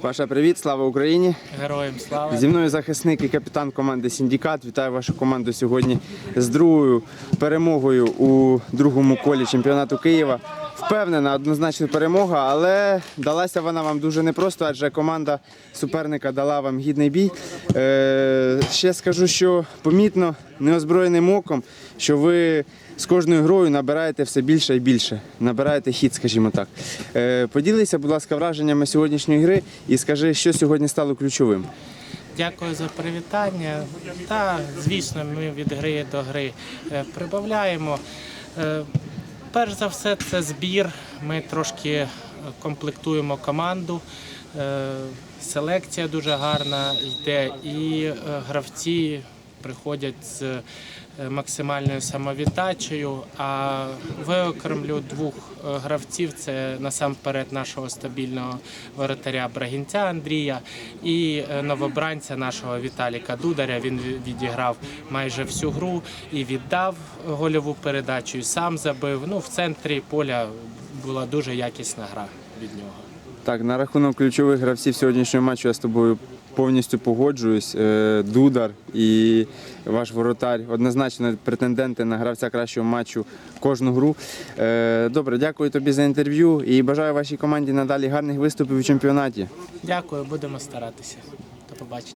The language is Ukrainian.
Паша, привіт, слава Україні! Героям слава. Зі мною захисник і капітан команди Сіндікат. Вітаю вашу команду сьогодні з другою перемогою у другому колі чемпіонату Києва. Впевнена, однозначно перемога, але далася вона вам дуже непросто, адже команда суперника дала вам гідний бій. Е, ще скажу, що помітно неозброєним оком, що ви з кожною грою набираєте все більше і більше. Набираєте хід, скажімо так. Е, поділися, будь ласка, враженнями сьогоднішньої гри і скажи, що сьогодні стало ключовим. Дякую за привітання. Та, звісно, ми від гри до гри е, прибавляємо. Перш за все, це збір. Ми трошки е, комплектуємо команду. Е, Селекція дуже гарна йде, і е, гравці приходять з е, максимальною самовіддачею. А виокремлю двох е, гравців це насамперед нашого стабільного воротаря Брагінця Андрія і е, новобранця нашого Віталіка Дударя. Він відіграв майже всю гру і віддав гольову передачу, і сам забив. Ну, в центрі поля була дуже якісна гра від нього. Так, на рахунок ключових гравців сьогоднішнього матчу я з тобою повністю погоджуюсь. Е, Дудар і ваш воротар однозначно претенденти на гравця кращого матчу кожну гру. Е, Добре, дякую тобі за інтерв'ю і бажаю вашій команді надалі гарних виступів у чемпіонаті. Дякую, будемо старатися. До побачення.